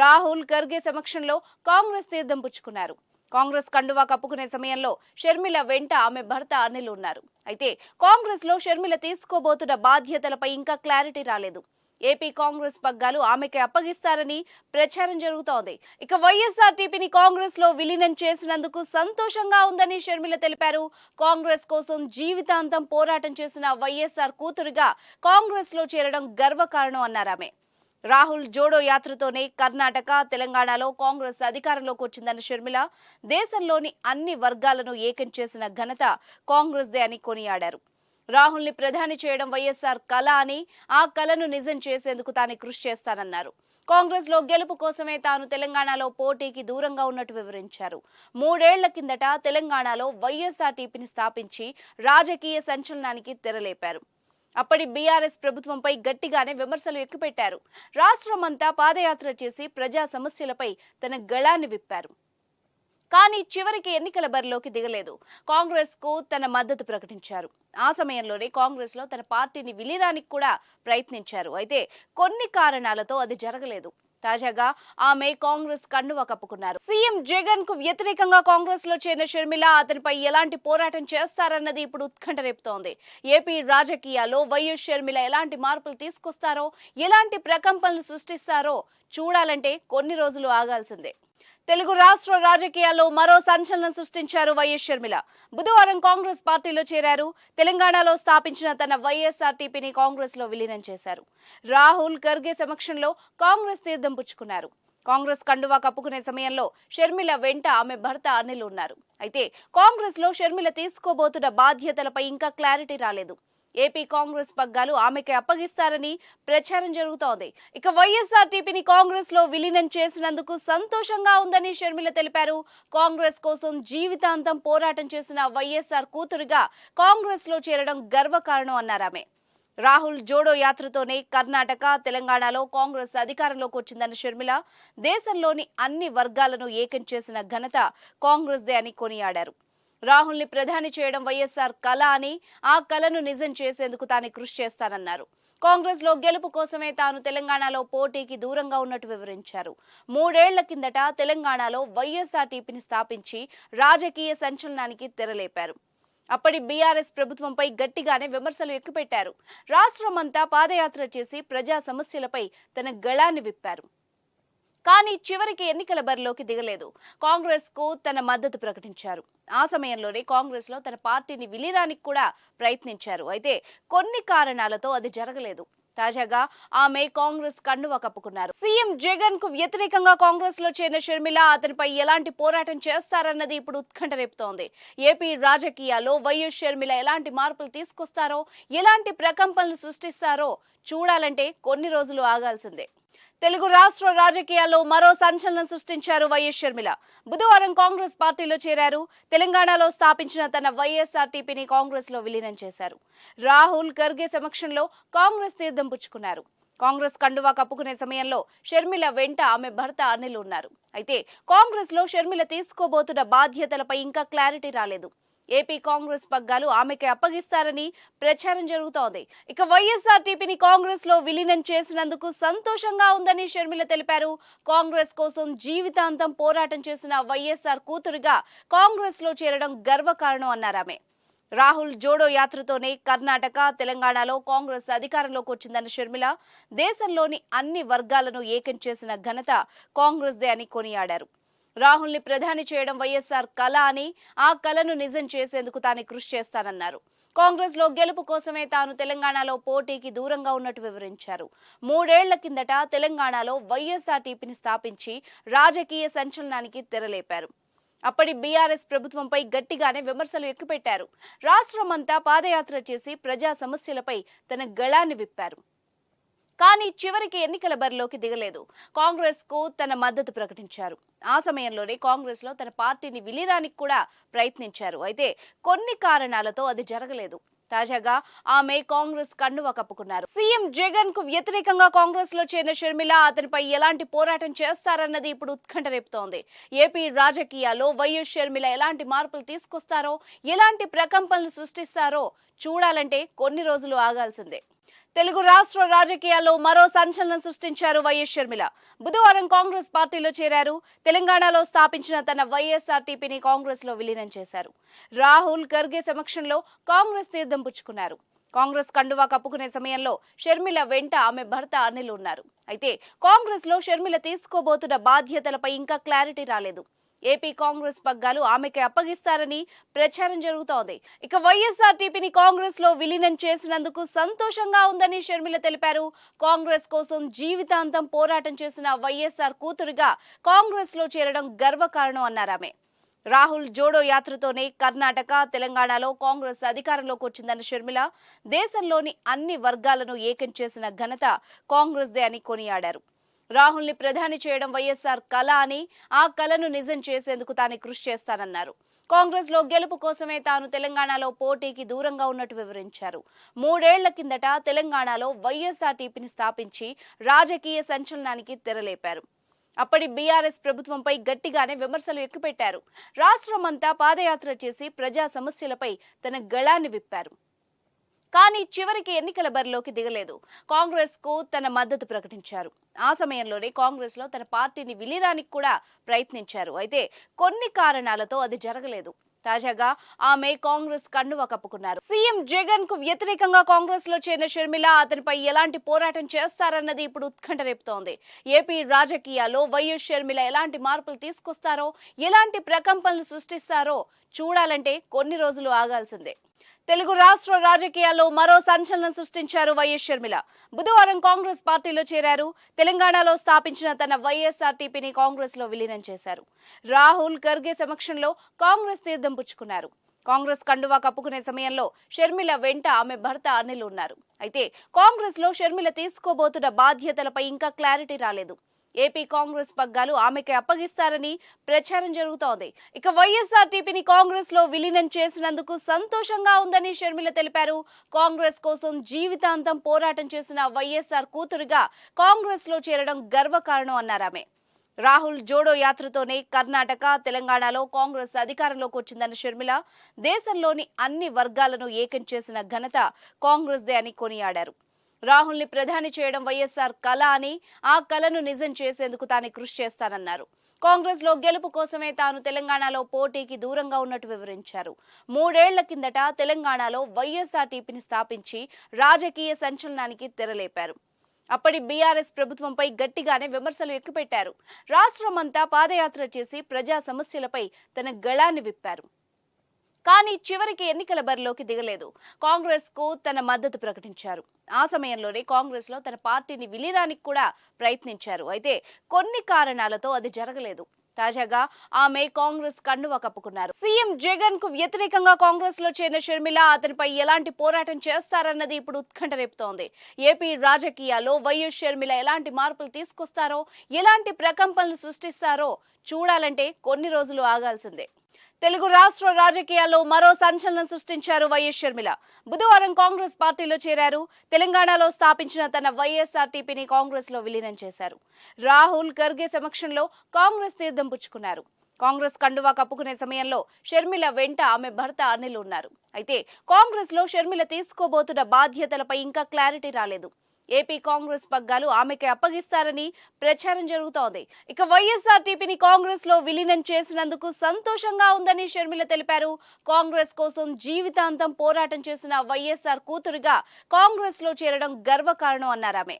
రాహుల్ ఖర్గే సమక్షంలో కాంగ్రెస్ తీర్థం పుచ్చుకున్నారు. కాంగ్రెస్ కండువా కప్పుకునే సమయంలో షర్మిల వెంట ఆమె భర్త అనిల్ ఉన్నారు. అయితే కాంగ్రెస్లో షర్మిల తీసుకోబోతున్న బాధ్యతలపై ఇంకా క్లారిటీ రాలేదు. ఏపీ కాంగ్రెస్ పగ్గాలు ఆమెకి అప్పగిస్తారని ప్రచారం జరుగుతోంది. ఇక వైఎస్ఆర్ టీపీని కాంగ్రెస్లో విలీనం చేసినందుకు సంతోషంగా ఉందని షర్మిల తెలిపారు. కాంగ్రెస్ కోసం జీవితాంతం పోరాటం చేసిన వైఎస్ఆర్ కూతురుగా కాంగ్రెస్లో చేరడం గర్వకారణం అన్నారు ఆమె. రాహుల్ జోడో యాత్రతోనే కర్ణాటక తెలంగాణలో కాంగ్రెస్ అధికారంలోకి వచ్చిందన్న షర్మిల. దేశంలోని అన్ని వర్గాలను ఏకం చేసిన ఘనత కాంగ్రెస్దే అని కొనియాడారు. రాహుల్ని ప్రధాని చేయడం వైఎస్ఆర్ కళ అని ఆ కళను నిజం చేసేందుకు తాను కృషి చేస్తానన్నారు. కాంగ్రెస్లో గెలుపు కోసమే తాను తెలంగాణలో పోటీకి దూరంగా ఉన్నట్టు వివరించారు. మూడేళ్ళ కిందట తెలంగాణలో వైఎస్ఆర్టీపీని స్థాపించి రాజకీయ సంచలనానికి తెరలేపారు. అప్పటి బీఆర్ఎస్ ప్రభుత్వంపై గట్టిగానే విమర్శలు ఎక్కుపెట్టారు. రాష్ట్రమంతా పాదయాత్ర చేసి ప్రజా సమస్యలపై తన గళాన్ని విప్పారు. కానీ చివరికి ఎన్నికల బరిలోకి దిగలేదు. కాంగ్రెస్కు తన మద్దతు ప్రకటించారు. ఆ సమయంలోనే కాంగ్రెస్లో తన పార్టీని విలీనానికి కూడా ప్రయత్నించారు. అయితే కొన్ని కారణాలతో అది జరగలేదు. తాజాగా ఆమె కాంగ్రెస్ కండువా కప్పుకున్నారు. సీఎం జగన్కు వ్యతిరేకంగా కాంగ్రెస్లో చేరిన షర్మిల అతనిపై ఎలాంటి పోరాటం చేస్తారన్నది ఇప్పుడు ఉత్కంఠ రేపుతోంది. ఏపీ రాజకీయాల్లో వైఎస్ షర్మిల ఎలాంటి మార్పులు తీసుకొస్తారో ఎలాంటి ప్రకంపనలు సృష్టిస్తారో చూడాలంటే కొన్ని రోజులు ఆగాల్సిందే. తెలుగు రాష్ట్ర రాజకీయాల్లో మరో సంచలనం సృష్టించారు వైఎస్ షర్మిల. బుధవారం కాంగ్రెస్ పార్టీలో చేరారు. తెలంగాణలో స్థాపించిన తన వైఎస్ఆర్టీపీని కాంగ్రెస్లో విలీనం చేశారు. రాహుల్ ఖర్గే సమక్షంలో కాంగ్రెస్ తీర్థం పుచ్చుకున్నారు. కాంగ్రెస్ కండువా కప్పుకునే సమయంలో షర్మిల వెంట ఆమె భర్త అనిల్ ఉన్నారు. అయితే కాంగ్రెస్లో షర్మిల తీసుకోబోతున్న బాధ్యతలపై ఇంకా క్లారిటీ రాలేదు. ఏపీ కాంగ్రెస్ పగ్గాలు ఆమెకి అప్పగిస్తారని ప్రచారం జరుగుతోంది. ఇక వైఎస్ఆర్ టీపీని కాంగ్రెస్లో విలీనం చేసినందుకు సంతోషంగా ఉందని షర్మిల తెలిపారు. కాంగ్రెస్ కోసం జీవితాంతం పోరాటం చేసిన వైఎస్ఆర్ కూతురుగా కాంగ్రెస్లో చేరడం గర్వకారణం అన్నారు ఆమె. రాహుల్ జోడో యాత్రతోనే కర్ణాటక తెలంగాణలో కాంగ్రెస్ అధికారంలోకి వచ్చిందన్న షర్మిల దేశంలోని అన్ని వర్గాలను ఏకం చేసిన ఘనత కాంగ్రెస్దే అని కొనియాడారు. రాహుల్ని ప్రధాని చేయడం వైఎస్ఆర్ కళ అని ఆ కళను నిజం చేసేందుకు తాను కృషి చేస్తానన్నారు. కాంగ్రెస్లో గెలుపు కోసమే తాను తెలంగాణలో పోటీకి దూరంగా ఉన్నట్టు వివరించారు. మూడేళ్ళ కిందట తెలంగాణలో వైఎస్ఆర్టీపీని స్థాపించి రాజకీయ సంచలనానికి తెరలేపారు. అప్పటి బీఆర్ఎస్ ప్రభుత్వంపై గట్టిగానే విమర్శలు ఎక్కుపెట్టారు. రాష్ట్రమంతా పాదయాత్ర చేసి ప్రజా సమస్యలపై తన గళాన్ని విప్పారు. కానీ చివరికి ఎన్నికల బరిలోకి దిగలేదు. కాంగ్రెస్కు తన మద్దతు ప్రకటించారు. ఆ సమయంలోనే కాంగ్రెస్లో తన పార్టీని విలీనానికి కూడా ప్రయత్నించారు. అయితే కొన్ని కారణాలతో అది జరగలేదు. తాజాగా ఆమె కాంగ్రెస్ కండువా కప్పుకున్నారు సీఎం జగన్కు వ్యతిరేకంగా కాంగ్రెస్లో చేరిన షర్మిల అతనిపై ఎలాంటి పోరాటం చేస్తారన్నది ఇప్పుడు ఉత్కంఠ రేపుతోంది. ఏపీ రాజకీయాల్లో వైఎస్ షర్మిల ఎలాంటి మార్పులు తీసుకొస్తారో ఎలాంటి ప్రకంపనలు సృష్టిస్తారో చూడాలంటే కొన్ని రోజులు ఆగాల్సిందే. తెలుగు రాష్ట్ర రాజకీయాల్లో మరో సంచలనం సృష్టించారు వైఎస్ షర్మిల. బుధవారం కాంగ్రెస్ పార్టీలో చేరారు. తెలంగాణలో స్థాపించిన తన వైఎస్ఆర్టీపీని కాంగ్రెస్లో విలీనం చేశారు. రాహుల్ ఖర్గే సమక్షంలో కాంగ్రెస్ తీర్థం పుచ్చుకున్నారు. కాంగ్రెస్ కండువా కప్పుకునే సమయంలో షర్మిల వెంట ఆమె భర్త అనిల్ ఉన్నారు. అయితే కాంగ్రెస్లో షర్మిల తీసుకోబోతున్న బాధ్యతలపై ఇంకా క్లారిటీ రాలేదు. ఏపీ కాంగ్రెస్ పగ్గాలు ఆమెకి అప్పగిస్తారని ప్రచారం జరుగుతోంది. ఇక వైఎస్ఆర్ టీపీని కాంగ్రెస్లో విలీనం చేసినందుకు సంతోషంగా ఉందని షర్మిల తెలిపారు. కాంగ్రెస్ కోసం జీవితాంతం పోరాటం చేసిన వైఎస్ఆర్ కూతురుగా కాంగ్రెస్లో చేరడం గర్వకారణం అన్నారు ఆమె. రాహుల్ జోడో యాత్రతోనే కర్ణాటక తెలంగాణలో కాంగ్రెస్ అధికారంలోకి వచ్చిందన్న షర్మిల దేశంలోని అన్ని వర్గాలను ఏకం చేసిన ఘనత కాంగ్రెస్దే అని కొనియాడారు. రాహుల్ని ప్రధాని చేయడం వైఎస్ఆర్ కళ అని ఆ కళను నిజం చేసేందుకు తాను కృషి చేస్తానన్నారు. కాంగ్రెస్లో గెలుపు కోసమే తాను తెలంగాణలో పోటీకి దూరంగా ఉన్నట్టు వివరించారు. మూడేళ్ళ కిందట తెలంగాణలో వైఎస్ఆర్టీపీని స్థాపించి రాజకీయ సంచలనానికి తెరలేపారు. అప్పటి బీఆర్ఎస్ ప్రభుత్వంపై గట్టిగానే విమర్శలు ఎక్కుపెట్టారు. రాష్ట్రమంతా పాదయాత్ర చేసి ప్రజా సమస్యలపై తన గళాన్ని విప్పారు. కానీ చివరికి ఎన్నికల బరిలోకి దిగలేదు. కాంగ్రెస్కు తన మద్దతు ప్రకటించారు. ఆ సమయంలోనే కాంగ్రెస్లో తన పార్టీని విలీనానికి కూడా ప్రయత్నించారు. అయితే కొన్ని కారణాలతో అది జరగలేదు. తాజాగా ఆమె కాంగ్రెస్ కన్నువ కప్పుకున్నారు. సీఎం జగన్కు వ్యతిరేకంగా కాంగ్రెస్లో చేరిన షర్మిల అతనిపై ఎలాంటి పోరాటం చేస్తారన్నది ఇప్పుడు ఉత్కంఠ రేపుతోంది. ఏపీ రాజకీయాల్లో వైఎస్ షర్మిల ఎలాంటి మార్పులు తీసుకొస్తారో ఎలాంటి ప్రకంపనలు సృష్టిస్తారో చూడాలంటే కొన్ని రోజులు ఆగాల్సిందే. తెలుగు రాష్ట్ర రాజకీయాల్లో మరో సంచలనం సృష్టించారు వైఎస్ షర్మిల. బుధవారం కాంగ్రెస్ పార్టీలో చేరారు. తెలంగాణలో స్థాపించిన తన వైఎస్ఆర్టీపీని కాంగ్రెస్లో విలీనం చేశారు. రాహుల్ ఖర్గే సమక్షంలో కాంగ్రెస్ తీర్థం పుచ్చుకున్నారు. కాంగ్రెస్ కండువా కప్పుకునే సమయంలో షర్మిల వెంట ఆమె భర్త అనిల్ ఉన్నారు. అయితే కాంగ్రెస్లో షర్మిల తీసుకోబోతున్న బాధ్యతలపై ఇంకా క్లారిటీ రాలేదు. ఏపీ కాంగ్రెస్ పగ్గాలు ఆమెకి అప్పగిస్తారని ప్రచారం జరుగుతోంది. ఇక వైఎస్ఆర్టీపీని కాంగ్రెస్లో విలీనం చేసినందుకు సంతోషంగా ఉందని షర్మిల తెలిపారు. కాంగ్రెస్ కోసం జీవితాంతం పోరాటం చేసిన వైఎస్ఆర్ కూతురుగా కాంగ్రెస్లో చేరడం గర్వకారణం అన్నారామె రాహుల్ జోడో యాత్రతోనే కర్ణాటక తెలంగాణలో కాంగ్రెస్ అధికారంలోకి వచ్చిందన్న షర్మిల దేశంలోని అన్ని వర్గాలను ఏకం చేసిన ఘనత కాంగ్రెస్దే అని కొనియాడారు. రాహుల్ని ప్రధాని చేయడం వైఎస్ఆర్ కళ అని ఆ కళను నిజం చేసేందుకు తాను కృషి చేస్తానన్నారు. కాంగ్రెస్లో గెలుపు కోసమే తాను తెలంగాణలో పోటీకి దూరంగా ఉన్నట్టు వివరించారు. మూడేళ్ళ కిందట తెలంగాణలో వైఎస్ఆర్టీపీని స్థాపించి రాజకీయ సంచలనానికి తెరలేపారు. అప్పటి బీఆర్ఎస్ ప్రభుత్వంపై గట్టిగానే విమర్శలు ఎక్కుపెట్టారు. రాష్ట్రమంతా పాదయాత్ర చేసి ప్రజా సమస్యలపై తన గళాన్ని విప్పారు. కానీ చివరికి ఎన్నికల బరిలోకి దిగలేదు. కాంగ్రెస్కు తన మద్దతు ప్రకటించారు. ఆ సమయంలోనే కాంగ్రెస్లో తన పార్టీని విలీనానికి కూడా ప్రయత్నించారు. అయితే కొన్ని కారణాలతో అది జరగలేదు. తాజాగా ఆమె కాంగ్రెస్ కండువా కప్పుకున్నారు. సీఎం జగన్కు వ్యతిరేకంగా కాంగ్రెస్లో చేరిన షర్మిల అతనిపై ఎలాంటి పోరాటం చేస్తారన్నది ఇప్పుడు ఉత్కంఠ రేపుతోంది. ఏపీ రాజకీయాల్లో వైఎస్ షర్మిల ఎలాంటి మార్పులు తీసుకొస్తారో ఎలాంటి ప్రకంపనలు సృష్టిస్తారో చూడాలంటే కొన్ని రోజులు ఆగాల్సిందే. తెలుగు రాష్ట్ర రాజకీయాల్లో మరో సంచలనం సృష్టించారు వైఎస్ షర్మిల. బుధవారం కాంగ్రెస్ పార్టీలో చేరారు. తెలంగాణలో స్థాపించిన తన వైఎస్ఆర్టీపీని కాంగ్రెస్లో విలీనం చేశారు. రాహుల్ ఖర్గే సమక్షంలో కాంగ్రెస్ తీర్థం పుచ్చుకున్నారు. కాంగ్రెస్ కండువా కప్పుకునే సమయంలో షర్మిల వెంట ఆమె భర్త అనిల్ ఉన్నారు. అయితే కాంగ్రెస్లో షర్మిల తీసుకోబోతున్న బాధ్యతలపై ఇంకా క్లారిటీ రాలేదు. ఏపీ కాంగ్రెస్ పగ్గాలు ఆమెకి అప్పగిస్తారని ప్రచారం జరుగుతోంది. ఇక వైఎస్ఆర్టీపీని కాంగ్రెస్లో విలీనం చేసినందుకు సంతోషంగా ఉందని షర్మిల తెలిపారు. కాంగ్రెస్ కోసం జీవితాంతం పోరాటం చేసిన వైఎస్ఆర్ కూతురుగా కాంగ్రెస్లో చేరడం గర్వకారణం అన్నారు ఆమె. రాహుల్ జోడో యాత్రతోనే కర్ణాటక తెలంగాణలో కాంగ్రెస్ అధికారంలోకి వచ్చిందన్న షర్మిల దేశంలోని అన్ని వర్గాలను ఏకం చేసిన ఘనత కాంగ్రెస్దే అని కొనియాడారు. రాహుల్ని ప్రధాని చేయడం వైఎస్ఆర్ కళ అని ఆ కళను నిజం చేసేందుకు తాను కృషి చేస్తానన్నారు. కాంగ్రెస్లో గెలుపు కోసమే తాను తెలంగాణలో పోటీకి దూరంగా ఉన్నట్టు వివరించారు. మూడేళ్ళ కిందట తెలంగాణలో వైఎస్ఆర్టీపీని స్థాపించి రాజకీయ సంచలనానికి తెరలేపారు. అప్పటి బీఆర్ఎస్ ప్రభుత్వంపై గట్టిగానే విమర్శలు ఎక్కుపెట్టారు. రాష్ట్రమంతా పాదయాత్ర చేసి ప్రజా సమస్యలపై తన గళాన్ని విప్పారు. కానీ చివరికి ఎన్నికల బరిలోకి దిగలేదు. కాంగ్రెస్కు తన మద్దతు ప్రకటించారు. ఆ సమయంలోనే కాంగ్రెస్లో తన పార్టీని విలీనానికి కూడా ప్రయత్నించారు. అయితే కొన్ని కారణాలతో అది జరగలేదు. తాజాగా ఆమె కాంగ్రెస్ కండువా కప్పుకున్నారు సీఎం జగన్కు వ్యతిరేకంగా కాంగ్రెస్లో చేరిన షర్మిల అతనిపై ఎలాంటి పోరాటం చేస్తారన్నది ఇప్పుడు ఉత్కంఠ రేపుతోంది. ఏపీ రాజకీయాల్లో వైఎస్ షర్మిల ఎలాంటి మార్పులు తీసుకొస్తారో ఎలాంటి ప్రకంపనలు సృష్టిస్తారో చూడాలంటే కొన్ని రోజులు ఆగాల్సిందే. తెలుగు రాష్ట్ర రాజకీయాల్లో మరో సంచలనం సృష్టించారు వైఎస్ షర్మిల. బుధవారం కాంగ్రెస్ పార్టీలో చేరారు. తెలంగాణలో స్థాపించిన తన వైఎస్ఆర్టీపీని కాంగ్రెస్లో విలీనం చేశారు. రాహుల్ ఖర్గే సమక్షంలో కాంగ్రెస్ తీర్థం పుచ్చుకున్నారు. కాంగ్రెస్ కండువా కప్పుకునే సమయంలో షర్మిల వెంట ఆమె భర్త అనిల్ ఉన్నారు. అయితే కాంగ్రెస్లో షర్మిల తీసుకోబోతున్న బాధ్యతలపై ఇంకా క్లారిటీ రాలేదు. ఏపీ కాంగ్రెస్ పగ్గాలు ఆమెకి అప్పగిస్తారని ప్రచారం జరుగుతోంది. ఇక వైఎస్ఆర్టీపీని కాంగ్రెస్లో విలీనం చేసినందుకు సంతోషంగా ఉందని షర్మిల తెలిపారు. కాంగ్రెస్ కోసం జీవితాంతం పోరాటం చేసిన వైఎస్ఆర్ కూతురుగా కాంగ్రెస్లో చేరడం గర్వకారణం అన్నారామె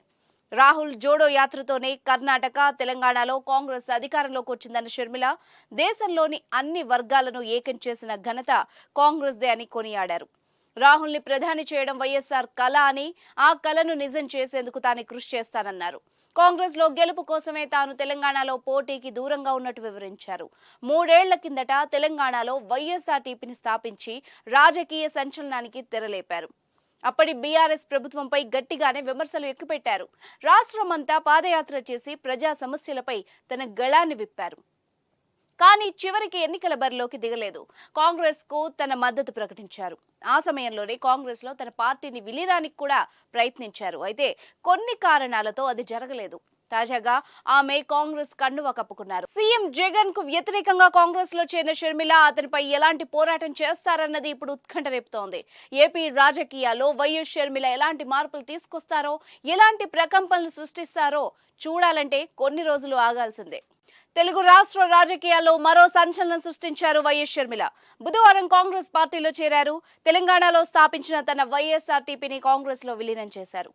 రాహుల్ జోడో యాత్రతోనే కర్ణాటక తెలంగాణలో కాంగ్రెస్ అధికారంలోకి వచ్చిందన్న షర్మిల దేశంలోని అన్ని వర్గాలను ఏకం చేసిన ఘనత కాంగ్రెస్దే అని కొనియాడారు. రాహుల్ని ప్రధాని చేయడం వైఎస్ఆర్ కళ అని ఆ కళను నిజం చేసేందుకు తాను కృషి చేస్తానన్నారు. కాంగ్రెస్లో గెలుపు కోసమే తాను తెలంగాణలో పోటీకి దూరంగా ఉన్నట్టు వివరించారు. మూడేళ్ళ కిందట తెలంగాణలో వైఎస్ఆర్టీపీని స్థాపించి రాజకీయ సంచలనానికి తెరలేపారు. అప్పటి బీఆర్ఎస్ ప్రభుత్వంపై గట్టిగానే విమర్శలు ఎక్కుపెట్టారు. రాష్ట్రమంతా పాదయాత్ర చేసి ప్రజా సమస్యలపై తన గళాన్ని విప్పారు. కానీ చివరికి ఎన్నికల బరిలోకి దిగలేదు. కాంగ్రెస్కు తన మద్దతు ప్రకటించారు. ఆ సమయంలోనే కాంగ్రెస్లో తన పార్టీని విలీనానికి కూడా ప్రయత్నించారు. అయితే కొన్ని కారణాలతో అది జరగలేదు. తాజాగా ఆమె కాంగ్రెస్ కన్నువ కప్పుకున్నారు. సీఎం జగన్కు వ్యతిరేకంగా కాంగ్రెస్లో చేరిన షర్మిల అతనిపై ఎలాంటి పోరాటం చేస్తారన్నది ఇప్పుడు ఉత్కంఠ రేపుతోంది. ఏపీ రాజకీయాల్లో వైఎస్ షర్మిల ఎలాంటి మార్పులు తీసుకొస్తారో ఎలాంటి ప్రకంపనలు సృష్టిస్తారో చూడాలంటే కొన్ని రోజులు ఆగాల్సిందే. తెలుగు రాష్ట్ర రాజకీయాల్లో మరో సంచలనం సృష్టించారు వైఎస్ షర్మిల. బుధవారం కాంగ్రెస్ పార్టీలో చేరారు. తెలంగాణలో స్థాపించిన తన వైఎస్ఆర్టీపీని కాంగ్రెస్లో విలీనం చేశారు.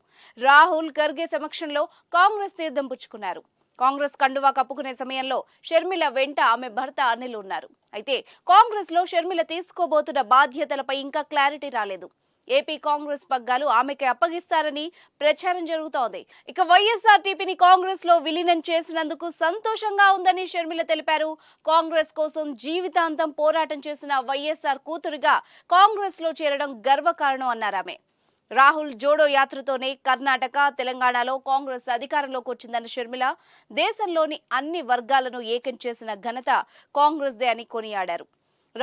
రాహుల్ ఖర్గే సమక్షంలో కాంగ్రెస్ తీర్థం పుచ్చుకున్నారు. కాంగ్రెస్ కండువా కప్పుకునే సమయంలో షర్మిల వెంట ఆమె భర్త అనిల్ ఉన్నారు. అయితే కాంగ్రెస్లో షర్మిల తీసుకోబోతున్న బాధ్యతలపై ఇంకా క్లారిటీ రాలేదు. ఏపీ కాంగ్రెస్ పగ్గాలు ఆమెకి అప్పగిస్తారని ప్రచారం జరుగుతోంది. ఇక వైఎస్ఆర్టీపీని కాంగ్రెస్లో విలీనం చేసినందుకు సంతోషంగా ఉందని షర్మిల తెలిపారు. కాంగ్రెస్ కోసం జీవితాంతం పోరాటం చేసిన వైఎస్ఆర్ కూతురుగా కాంగ్రెస్లో చేరడం గర్వకారణం అన్నారు ఆమె. రాహుల్ జోడో యాత్రతోనే కర్ణాటక తెలంగాణలో కాంగ్రెస్ అధికారంలోకి వచ్చిందన్న షర్మిల దేశంలోని అన్ని వర్గాలను ఏకం చేసిన ఘనత కాంగ్రెస్దే అని కొనియాడారు.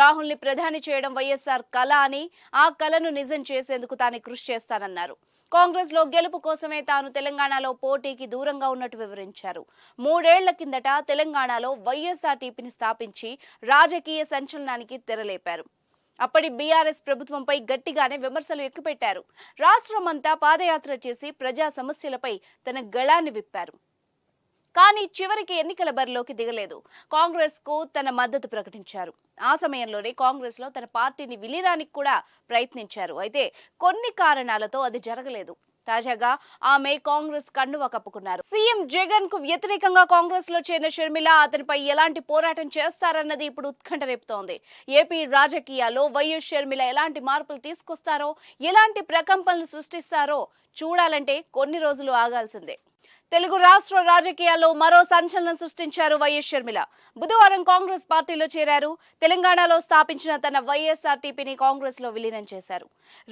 రాహుల్ని ప్రధాని చేయడం వైఎస్ఆర్ కళ అని ఆ కళను నిజం చేసేందుకు తాను కృషి చేస్తానన్నారు. కాంగ్రెస్లో గెలుపు కోసమే తాను తెలంగాణలో పోటీకి దూరంగా ఉన్నట్టు వివరించారు. మూడేళ్ళ కిందట తెలంగాణలో వైఎస్ఆర్టీపీని స్థాపించి రాజకీయ సంచలనానికి తెరలేపారు. అప్పటి బీఆర్ఎస్ ప్రభుత్వంపై గట్టిగానే విమర్శలు ఎక్కుపెట్టారు. రాష్ట్రమంతా పాదయాత్ర చేసి ప్రజా సమస్యలపై తన గళాన్ని విప్పారు. కానీ చివరికి ఎన్నికల బరిలోకి దిగలేదు. కాంగ్రెస్కు తన మద్దతు ప్రకటించారు. ఆ సమయంలోనే కాంగ్రెస్లో తన పార్టీని విలీనానికి కూడా ప్రయత్నించారు. అయితే కొన్ని కారణాలతో అది జరగలేదు. తాజాగా ఆమె కాంగ్రెస్ కండువా కప్పుకున్నారు. సీఎం జగన్కు వ్యతిరేకంగా కాంగ్రెస్లో చేరిన షర్మిల అతనిపై ఎలాంటి పోరాటం చేస్తారన్నది ఇప్పుడు ఉత్కంఠ రేపుతోంది. ఏపీ రాజకీయాల్లో వైఎస్ షర్మిల ఎలాంటి మార్పులు తీసుకొస్తారో ఎలాంటి ప్రకంపనలు సృష్టిస్తారో చూడాలంటే కొన్ని రోజులు ఆగాల్సిందే. తెలుగు రాష్ట్ర రాజకీయాల్లో మరో సంచలనం సృష్టించారు వైఎస్ షర్మిల. బుధవారం కాంగ్రెస్ పార్టీలో చేరారు. తెలంగాణలో స్థాపించిన తన వైఎస్ఆర్టీపీని కాంగ్రెస్లో విలీనం చేశారు.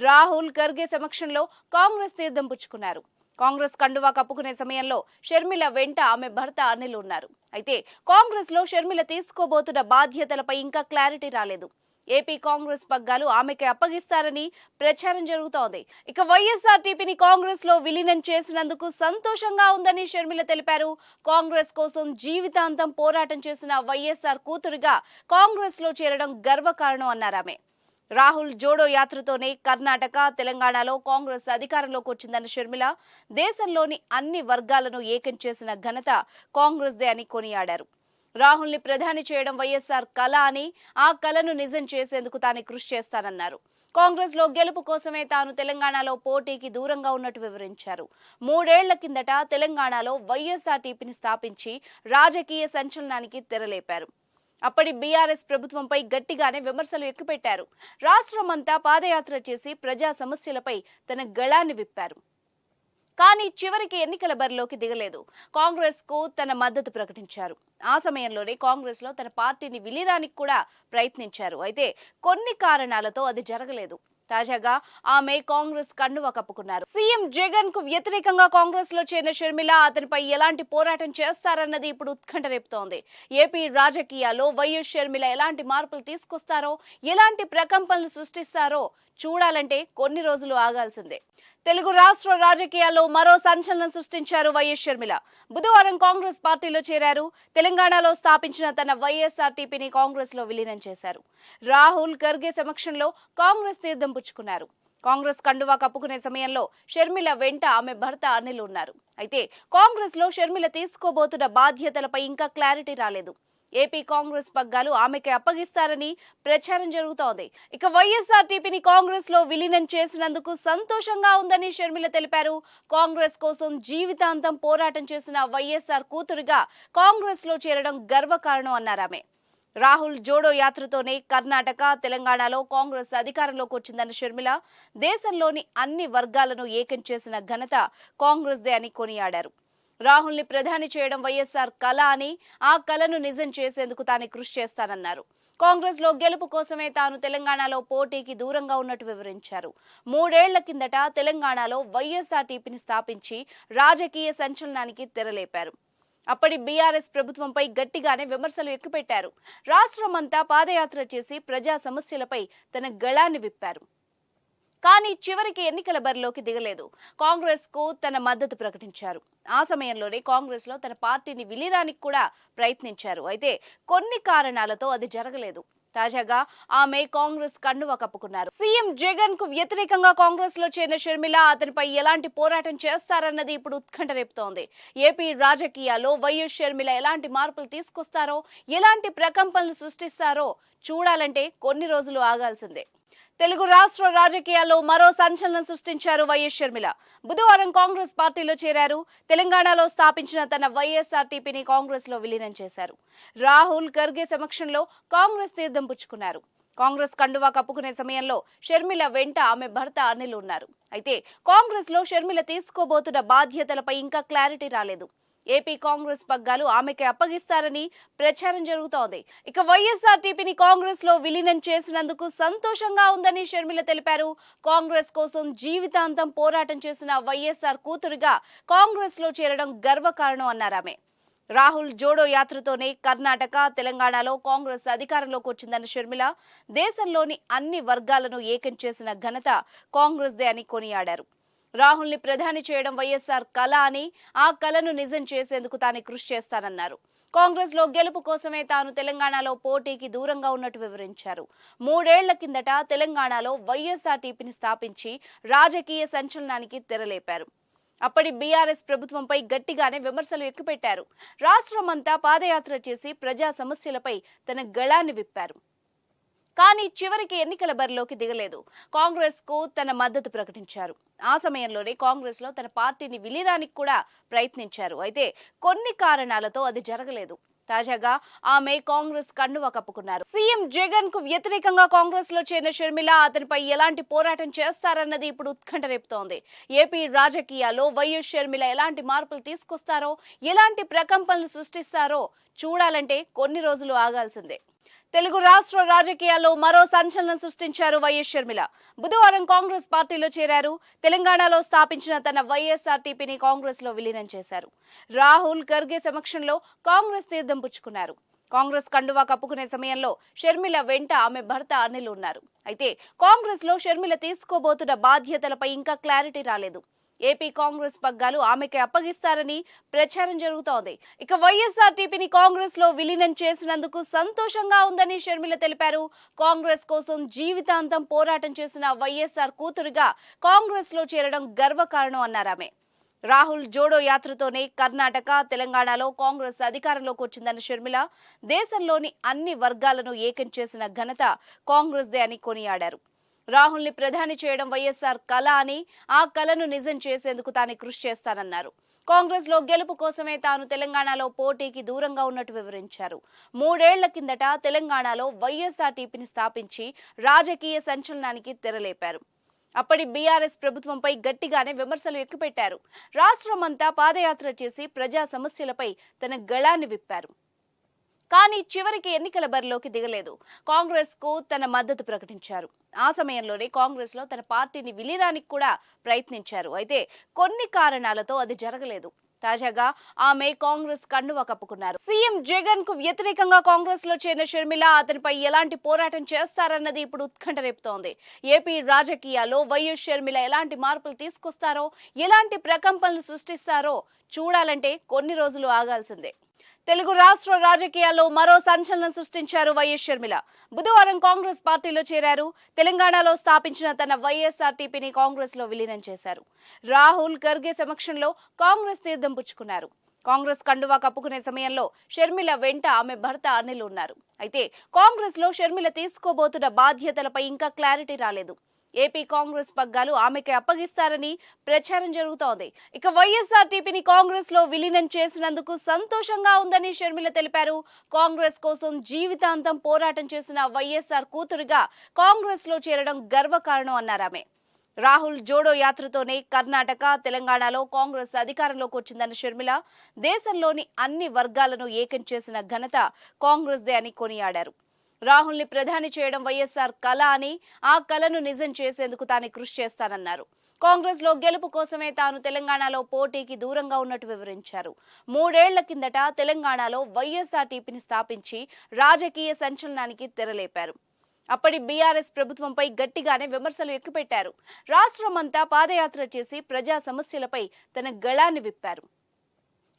రాహుల్ ఖర్గే సమక్షంలో కాంగ్రెస్ తీర్థం పుచ్చుకున్నారు. కాంగ్రెస్ కండువా కప్పుకునే సమయంలో షర్మిల వెంట ఆమె భర్త అనిల్ ఉన్నారు. అయితే కాంగ్రెస్లో షర్మిల తీసుకోబోతున్న బాధ్యతలపై ఇంకా క్లారిటీ రాలేదు. ఏపీ కాంగ్రెస్ పగ్గాలు ఆమెకి అప్పగిస్తారని ప్రచారం జరుగుతోంది. ఇక వైఎస్ఆర్టీపీని కాంగ్రెస్లో విలీనం చేసినందుకు సంతోషంగా ఉందని షర్మిల తెలిపారు. కాంగ్రెస్ కోసం జీవితాంతం పోరాటం చేసిన వైఎస్ఆర్ కూతురుగా కాంగ్రెస్లో చేరడం గర్వకారణం అన్నారు ఆమె. రాహుల్ జోడో యాత్రతోనే కర్ణాటక తెలంగాణలో కాంగ్రెస్ అధికారంలోకి వచ్చిందన్న షర్మిల దేశంలోని అన్ని వర్గాలను ఏకం చేసిన ఘనత కాంగ్రెస్దే అని కొనియాడారు. రాహుల్ని ప్రధాని చేయడం వైఎస్ఆర్ కళ అని ఆ కళను నిజం చేసేందుకు తాను కృషి చేస్తానన్నారు. కాంగ్రెస్లో గెలుపు కోసమే తాను తెలంగాణలో పోటీకి దూరంగా ఉన్నట్టు వివరించారు. మూడేళ్ళ కిందట తెలంగాణలో వైఎస్ఆర్టీపీని స్థాపించి రాజకీయ సంచలనానికి తెరలేపారు. అప్పటి బీఆర్ఎస్ ప్రభుత్వంపై గట్టిగానే విమర్శలు ఎక్కుపెట్టారు. రాష్ట్రమంతా పాదయాత్ర చేసి ప్రజా సమస్యలపై తన గళాన్ని విప్పారు. కానీ చివరికి ఎన్నికల బరిలోకి దిగలేదు. కాంగ్రెస్కు తన మద్దతు ప్రకటించారు. ఆ సమయంలోనే కాంగ్రెస్లో తన పార్టీని విలీనానికి కూడా ప్రయత్నించారు. అయితే కొన్ని కారణాలతో అది జరగలేదు. తాజాగా ఆమె కాంగ్రెస్ కండువ కప్పుకున్నారు సీఎం జగన్కు వ్యతిరేకంగా కాంగ్రెస్లో చేరిన షర్మిల అతనిపై ఎలాంటి పోరాటం చేస్తారన్నది ఇప్పుడు ఉత్కంఠ రేపుతోంది. ఏపీ రాజకీయాల్లో వైఎస్ షర్మిల ఎలాంటి మార్పులు తీసుకొస్తారో ఎలాంటి ప్రకంపనలు సృష్టిస్తారో చూడాలంటే కొన్ని రోజులు ఆగాల్సిందే. తెలుగు రాష్ట్ర రాజకీయాల్లో మరో సంచలనం సృష్టించారు వైఎస్ షర్మిల. బుధవారం కాంగ్రెస్ పార్టీలో చేరారు. తెలంగాణలో స్థాపించిన తన వైఎస్ఆర్టీపీని కాంగ్రెస్లో విలీనం చేశారు. రాహుల్ ఖర్గే సమక్షంలో కాంగ్రెస్ తీర్థం పుచ్చుకున్నారు. కాంగ్రెస్ కండువా కప్పుకునే సమయంలో షర్మిల వెంట ఆమె భర్త అనిల్ ఉన్నారు. అయితే కాంగ్రెస్లో షర్మిల తీసుకోబోతున్న బాధ్యతలపై ఇంకా క్లారిటీ రాలేదు. ఏపీ కాంగ్రెస్ పగ్గాలు ఆమెకి అప్పగిస్తారని ప్రచారం జరుగుతోంది. ఇక వైఎస్ఆర్టీపీని కాంగ్రెస్లో విలీనం చేసినందుకు సంతోషంగా ఉందని షర్మిల తెలిపారు. కాంగ్రెస్ కోసం జీవితాంతం పోరాటం చేసిన వైఎస్ఆర్ కూతురుగా కాంగ్రెస్లో చేరడం గర్వకారణం అన్నారు ఆమె. రాహుల్ జోడో యాత్రతోనే కర్ణాటక తెలంగాణలో కాంగ్రెస్ అధికారంలోకి వచ్చిందన్న షర్మిల. దేశంలోని అన్ని వర్గాలను ఏకం చేసిన ఘనత కాంగ్రెస్దే అని కొనియాడారు. రాహుల్ని ప్రధాని చేయడం వైఎస్ఆర్ కళ అని ఆ కళను నిజం చేసేందుకు తాను కృషి చేస్తానన్నారు. కాంగ్రెస్లో గెలుపు కోసమే తాను తెలంగాణలో పోటీకి దూరంగా ఉన్నట్టు వివరించారు. మూడేళ్ళ కిందట తెలంగాణలో వైఎస్ఆర్టీపీని స్థాపించి రాజకీయ సంచలనానికి తెరలేపారు. అప్పటి బీఆర్ఎస్ ప్రభుత్వంపై గట్టిగానే విమర్శలు ఎక్కుపెట్టారు. రాష్ట్రమంతా పాదయాత్ర చేసి ప్రజా సమస్యలపై తన గళాన్ని విప్పారు. కానీ చివరికి ఎన్నికల బరిలోకి దిగలేదు. కాంగ్రెస్కు తన మద్దతు ప్రకటించారు. ఆ సమయంలోనే కాంగ్రెస్లో తన పార్టీని విలీనానికి కూడా ప్రయత్నించారు. అయితే కొన్ని కారణాలతో అది జరగలేదు. తాజాగా ఆమె కాంగ్రెస్ కండువ కప్పుకున్నారు. సీఎం జగన్కు వ్యతిరేకంగా కాంగ్రెస్లో చేరిన షర్మిల అతనిపై ఎలాంటి పోరాటం చేస్తారన్నది ఇప్పుడు ఉత్కంఠ రేపుతోంది. ఏపీ రాజకీయాల్లో వైఎస్ షర్మిల ఎలాంటి మార్పులు తీసుకొస్తారో ఎలాంటి ప్రకంపనలు సృష్టిస్తారో చూడాలంటే కొన్ని రోజులు ఆగాల్సిందే. తెలుగు రాష్ట్ర రాజకీయాల్లో మరో సంచలనం సృష్టించారు వైఎస్ షర్మిల. బుధవారం కాంగ్రెస్ పార్టీలో చేరారు. తెలంగాణలో స్థాపించిన తన వైఎస్ఆర్టీపీని కాంగ్రెస్లో విలీనం చేశారు. రాహుల్ ఖర్గే సమక్షంలో కాంగ్రెస్ తీర్థం పుచ్చుకున్నారు. కాంగ్రెస్ కండువా కప్పుకునే సమయంలో షర్మిల వెంట ఆమె భర్త అనిల్ ఉన్నారు. అయితే కాంగ్రెస్లో షర్మిల తీసుకోబోతున్న బాధ్యతలపై ఇంకా క్లారిటీ రాలేదు. ఏపీ కాంగ్రెస్ పగ్గాలు ఆమెకి అప్పగిస్తారని ప్రచారం జరుగుతోంది. ఇక వైఎస్ఆర్టీపీని కాంగ్రెస్లో విలీనం చేసినందుకు సంతోషంగా ఉందని షర్మిల తెలిపారు. కాంగ్రెస్ కోసం జీవితాంతం పోరాటం చేసిన వైఎస్ఆర్ కూతురుగా కాంగ్రెస్లో చేరడం గర్వకారణం అన్నారు ఆమె. రాహుల్ జోడో యాత్రతోనే కర్ణాటక తెలంగాణలో కాంగ్రెస్ అధికారంలోకి వచ్చిందన్న షర్మిల దేశంలోని అన్ని వర్గాలను ఏకం చేసిన ఘనత కాంగ్రెస్దే అని కొనియాడారు. రాహుల్ని ప్రధాని చేయడం వైఎస్ఆర్ కళ అని ఆ కళను నిజం చేసేందుకు తాను కృషి చేస్తానన్నారు. కాంగ్రెస్లో గెలుపు కోసమే తాను తెలంగాణలో పోటీకి దూరంగా ఉన్నట్టు వివరించారు. మూడేళ్ళ కిందట తెలంగాణలో వైఎస్ఆర్టీపీని స్థాపించి రాజకీయ సంచలనానికి తెరలేపారు. అప్పటి బీఆర్ఎస్ ప్రభుత్వంపై గట్టిగానే విమర్శలు ఎక్కుపెట్టారు. రాష్ట్రమంతా పాదయాత్ర చేసి ప్రజా సమస్యలపై తన గళాన్ని విప్పారు. కానీ చివరికి ఎన్నికల బరిలోకి దిగలేదు. కాంగ్రెస్కు తన మద్దతు ప్రకటించారు. ఆ సమయంలోనే కాంగ్రెస్లో తన పార్టీని విలీనానికి కూడా ప్రయత్నించారు. అయితే కొన్ని కారణాలతో అది జరగలేదు. తాజాగా ఆమె కాంగ్రెస్ కన్నువ కప్పుకున్నారు సీఎం జగన్కు వ్యతిరేకంగా కాంగ్రెస్లో చేరిన షర్మిల అతనిపై ఎలాంటి పోరాటం చేస్తారన్నది ఇప్పుడు ఉత్కంఠ రేపుతోంది. ఏపీ రాజకీయాల్లో వైఎస్ షర్మిల ఎలాంటి మార్పులు తీసుకొస్తారో ఎలాంటి ప్రకంపనలు సృష్టిస్తారో చూడాలంటే కొన్ని రోజులు ఆగాల్సిందే. తెలుగు రాష్ట్ర రాజకీయాల్లో మరో సంచలనం సృష్టించారు వైఎస్ షర్మిల. బుధవారం కాంగ్రెస్ పార్టీలో చేరారు. తెలంగాణలో స్థాపించిన తన వైఎస్ఆర్టీపీని కాంగ్రెస్లో విలీనం చేశారు. రాహుల్ ఖర్గే సమక్షంలో కాంగ్రెస్ తీర్థం పుచ్చుకున్నారు. కాంగ్రెస్ కండువా కప్పుకునే సమయంలో షర్మిల వెంట ఆమె భర్త అనిల్ ఉన్నారు. అయితే కాంగ్రెస్లో షర్మిల తీసుకోబోతున్న బాధ్యతలపై ఇంకా క్లారిటీ రాలేదు. ఏపీ కాంగ్రెస్ పగ్గాలు ఆమెకి అప్పగిస్తారని ప్రచారం జరుగుతోంది. ఇక వైఎస్ఆర్టీపీని కాంగ్రెస్లో విలీనం చేసినందుకు సంతోషంగా ఉందని షర్మిల తెలిపారు. కాంగ్రెస్ కోసం జీవితాంతం పోరాటం చేసిన వైఎస్ఆర్ కూతురుగా కాంగ్రెస్లో చేరడం గర్వకారణం అన్నారు ఆమె. రాహుల్ జోడో యాత్రతోనే కర్ణాటక తెలంగాణలో కాంగ్రెస్ అధికారంలోకి వచ్చిందన్న షర్మిల దేశంలోని అన్ని వర్గాలను ఏకం చేసిన ఘనత కాంగ్రెస్దే అని కొనియాడారు. రాహుల్ని ప్రధాని చేయడం వైఎస్ఆర్ కళ అని ఆ కళను నిజం చేసేందుకు తాను కృషి చేస్తానన్నారు. కాంగ్రెస్లో గెలుపు కోసమే తాను తెలంగాణలో పోటీకి దూరంగా ఉన్నట్టు వివరించారు. మూడేళ్ళ కిందట తెలంగాణలో వైఎస్ఆర్టీపీని స్థాపించి రాజకీయ సంచలనానికి తెరలేపారు. అప్పటి బీఆర్ఎస్ ప్రభుత్వంపై గట్టిగానే విమర్శలు ఎక్కుపెట్టారు. రాష్ట్రమంతా పాదయాత్ర చేసి ప్రజా సమస్యలపై తన గళాన్ని విప్పారు. కానీ చివరికి ఎన్నికల బరిలోకి దిగలేదు. కాంగ్రెస్కు తన మద్దతు ప్రకటించారు. ఆ సమయంలోనే కాంగ్రెస్లో తన పార్టీని విలీనానికి కూడా ప్రయత్నించారు. అయితే కొన్ని కారణాలతో అది జరగలేదు. తాజాగా ఆమె కాంగ్రెస్ కండువా కప్పుకున్నారు. సీఎం జగన్కు వ్యతిరేకంగా కాంగ్రెస్లో చేరిన షర్మిల అతనిపై ఎలాంటి పోరాటం చేస్తారన్నది ఇప్పుడు ఉత్కంఠ రేపుతోంది. ఏపీ రాజకీయాల్లో వైఎస్ షర్మిల ఎలాంటి మార్పులు తీసుకొస్తారో ఎలాంటి ప్రకంపనలు సృష్టిస్తారో చూడాలంటే కొన్ని రోజులు ఆగాల్సిందే. తెలుగు రాష్ట్ర రాజకీయాల్లో మరో సంచలనం సృష్టించారు వైఎస్ షర్మిల. బుధవారం కాంగ్రెస్ పార్టీలో చేరారు. తెలంగాణలో స్థాపించిన తన వైఎస్ఆర్టీపీని కాంగ్రెస్లో విలీనం చేశారు. రాహుల్ ఖర్గే సమక్షంలో కాంగ్రెస్ తీర్థం పుచ్చుకున్నారు. కాంగ్రెస్ కండువా కప్పుకునే సమయంలో షర్మిల వెంట ఆమె భర్త అనిల్ ఉన్నారు. అయితే కాంగ్రెస్లో షర్మిల తీసుకోబోతున్న బాధ్యతలపై ఇంకా క్లారిటీ రాలేదు. ఏపీ కాంగ్రెస్ పగ్గాలు ఆమెకి అప్పగిస్తారని ప్రచారం జరుగుతోంది. ఇక వైఎస్ఆర్టీపీని కాంగ్రెస్లో విలీనం చేసినందుకు సంతోషంగా ఉందని షర్మిల తెలిపారు. కాంగ్రెస్ కోసం జీవితాంతం పోరాటం చేసిన వైఎస్ఆర్ కూతురుగా కాంగ్రెస్లో చేరడం గర్వకారణం అన్నారు ఆమె. రాహుల్ జోడో యాత్రతోనే కర్ణాటక తెలంగాణలో కాంగ్రెస్ అధికారంలోకి వచ్చిందన్న షర్మిల. దేశంలోని అన్ని వర్గాలను ఏకం చేసిన ఘనత కాంగ్రెస్దే అని కొనియాడారు. రాహుల్ని ప్రధాని చేయడం వైఎస్ఆర్ కళ అని ఆ కళను నిజం చేసేందుకు తాను కృషి చేస్తానన్నారు. కాంగ్రెస్లో గెలుపు కోసమే తాను తెలంగాణలో పోటీకి దూరంగా ఉన్నట్టు వివరించారు. మూడేళ్ళ కిందట తెలంగాణలో వైఎస్ఆర్టీపీని స్థాపించి రాజకీయ సంచలనానికి తెరలేపారు. అప్పటి బీఆర్ఎస్ ప్రభుత్వంపై గట్టిగానే విమర్శలు ఎక్కుపెట్టారు. రాష్ట్రమంతా పాదయాత్ర చేసి ప్రజా సమస్యలపై తన గళాన్ని విప్పారు.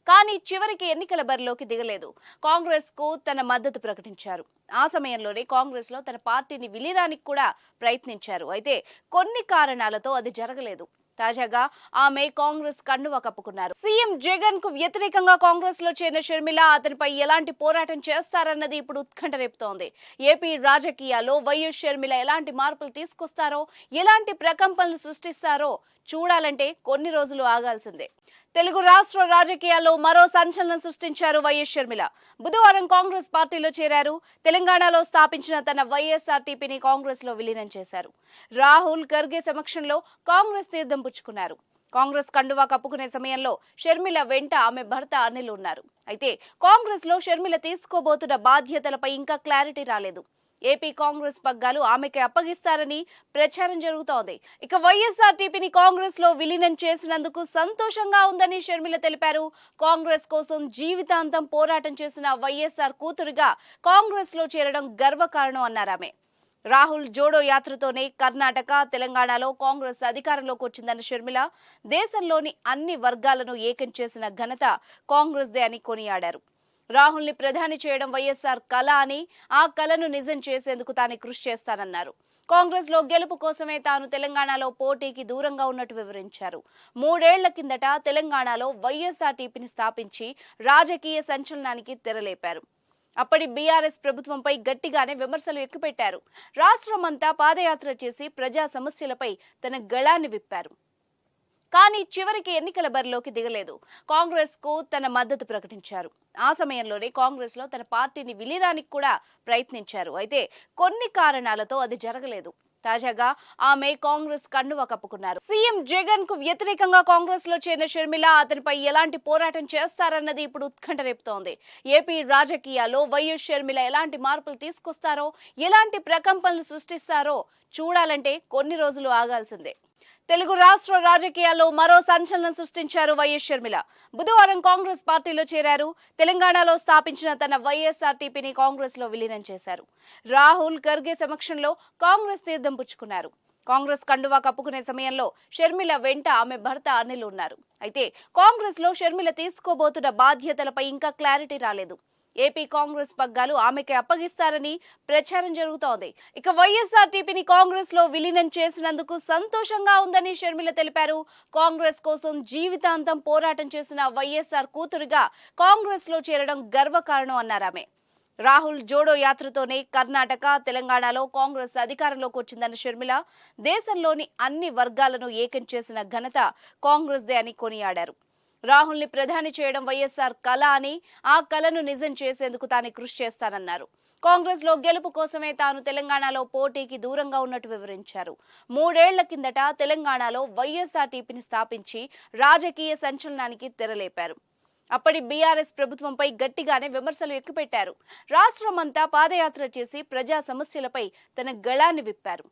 కానీ చివరికి ఎన్నికల బరిలోకి దిగలేదు. కాంగ్రెస్కు తన మద్దతు ప్రకటించారు. ఆ సమయంలోనే కాంగ్రెస్లో తన పార్టీని విలీనానికి కూడా ప్రయత్నించారు. అయితే కొన్ని కారణాలతో అది జరగలేదు. తాజాగా ఆమె కాంగ్రెస్ కండువా కప్పుకున్నారు. సీఎం జగన్కు వ్యతిరేకంగా కాంగ్రెస్లో చేరిన షర్మిల అతనిపై ఎలాంటి పోరాటం చేస్తారన్నది ఇప్పుడు ఉత్కంఠ రేపుతోంది. ఏపీ రాజకీయాల్లో వైఎస్ షర్మిల ఎలాంటి మార్పులు తీసుకొస్తారో ఎలాంటి ప్రకంపనలు సృష్టిస్తారో చూడాలంటే కొన్ని రోజులు ఆగాల్సిందే. తెలుగు రాష్ట్ర రాజకీయాల్లో మరో సంచలనం సృష్టించారు వైఎస్ షర్మిల. బుధవారం కాంగ్రెస్ పార్టీలో చేరారు. తెలంగాణలో స్థాపించిన తన వైఎస్ఆర్టీపీని కాంగ్రెస్లో విలీనం చేశారు. రాహుల్ ఖర్గే సమక్షంలో కాంగ్రెస్ తీర్థం పుచ్చుకున్నారు. కాంగ్రెస్ కండువా కప్పుకునే సమయంలో షర్మిల వెంట ఆమె భర్త అనిల్ ఉన్నారు. అయితే కాంగ్రెస్లో షర్మిల తీసుకోబోతున్న బాధ్యతలపై ఇంకా క్లారిటీ రాలేదు. ఏపీ కాంగ్రెస్ పగ్గాలు ఆమెకి అప్పగిస్తారని ప్రచారం జరుగుతోంది. ఇక వైఎస్ఆర్టీపీని కాంగ్రెస్లో విలీనం చేసినందుకు సంతోషంగా ఉందని షర్మిల తెలిపారు. కాంగ్రెస్ కోసం జీవితాంతం పోరాటం చేసిన వైఎస్ఆర్ కూతురుగా కాంగ్రెస్లో చేరడం గర్వకారణం అన్నారామె రాహుల్ జోడో యాత్రతోనే కర్ణాటక తెలంగాణలో కాంగ్రెస్ అధికారంలోకి వచ్చిందన్న షర్మిల దేశంలోని అన్ని వర్గాలను ఏకం చేసిన ఘనత కాంగ్రెస్దే అని కొనియాడారు. రాహుల్ని ప్రధాని చేయడం వైఎస్ఆర్ కళ అని ఆ కళను నిజం చేసేందుకు తాను కృషి చేస్తానన్నారు. కాంగ్రెస్లో గెలుపు కోసమే తాను తెలంగాణలో పోటీకి దూరంగా ఉన్నట్టు వివరించారు. మూడేళ్ళ కిందట తెలంగాణలో వైఎస్ఆర్టీపీని స్థాపించి రాజకీయ సంచలనానికి తెరలేపారు. అప్పటి బీఆర్ఎస్ ప్రభుత్వంపై గట్టిగానే విమర్శలు ఎక్కుపెట్టారు. రాష్ట్రమంతా పాదయాత్ర చేసి ప్రజా సమస్యలపై తన గళాన్ని విప్పారు. కానీ చివరికి ఎన్నికల బరిలోకి దిగలేదు. కాంగ్రెస్కు తన మద్దతు ప్రకటించారు. ఆ సమయంలోనే కాంగ్రెస్లో తన పార్టీని విలీనానికి కూడా ప్రయత్నించారు. అయితే కొన్ని కారణాలతో అది జరగలేదు. తాజాగా ఆమె కాంగ్రెస్ కండువా కప్పుకున్నారు. సీఎం జగన్కు వ్యతిరేకంగా కాంగ్రెస్లో చేరిన షర్మిల అతనిపై ఎలాంటి పోరాటం చేస్తారన్నది ఇప్పుడు ఉత్కంఠ రేపుతోంది. ఏపీ రాజకీయాల్లో వైఎస్ షర్మిల ఎలాంటి మార్పులు తీసుకొస్తారో ఎలాంటి ప్రకంపనలు సృష్టిస్తారో చూడాలంటే కొన్ని రోజులు ఆగాల్సిందే. తెలుగు రాష్ట్ర రాజకీయాల్లో మరో సంచలనం సృష్టించారు వైఎస్ షర్మిల. బుధవారం కాంగ్రెస్ పార్టీలో చేరారు. తెలంగాణలో స్థాపించిన తన వైఎస్ఆర్టీపీని కాంగ్రెస్లో విలీనం చేశారు. రాహుల్ ఖర్గే సమక్షంలో కాంగ్రెస్ తీర్థం పుచ్చుకున్నారు. కాంగ్రెస్ కండువా కప్పుకునే సమయంలో షర్మిల వెంట ఆమె భర్త అనిల్ ఉన్నారు. అయితే కాంగ్రెస్లో షర్మిల తీసుకోబోతున్న బాధ్యతలపై ఇంకా క్లారిటీ రాలేదు. ఏపీ కాంగ్రెస్ పగ్గాలు ఆమెకి అప్పగిస్తారని ప్రచారం జరుగుతోంది. ఇక వైఎస్ఆర్టీపీని కాంగ్రెస్లో విలీనం చేసినందుకు సంతోషంగా ఉందని షర్మిల తెలిపారు. కాంగ్రెస్ కోసం జీవితాంతం పోరాటం చేసిన వైఎస్ఆర్ కూతురుగా కాంగ్రెస్లో చేరడం గర్వకారణం అన్నారామె రాహుల్ జోడో యాత్రతోనే కర్ణాటక తెలంగాణలో కాంగ్రెస్ అధికారంలోకి వచ్చిందన్న షర్మిల. దేశంలోని అన్ని వర్గాలను ఏకం చేసిన ఘనత కాంగ్రెస్దే అని కొనియాడారు. రాహుల్ని ప్రధాని చేయడం వైఎస్ఆర్ కళ అని ఆ కళను నిజం చేసేందుకు తాను కృషి చేస్తానన్నారు. కాంగ్రెస్లో గెలుపు కోసమే తాను తెలంగాణలో పోటీకి దూరంగా ఉన్నట్టు వివరించారు. మూడేళ్ళ కిందట తెలంగాణలో వైఎస్ఆర్టీపీని స్థాపించి రాజకీయ సంచలనానికి తెరలేపారు. అప్పటి బీఆర్ఎస్ ప్రభుత్వంపై గట్టిగానే విమర్శలు ఎక్కుపెట్టారు. రాష్ట్రమంతా పాదయాత్ర చేసి ప్రజా సమస్యలపై తన గళాన్ని విప్పారు.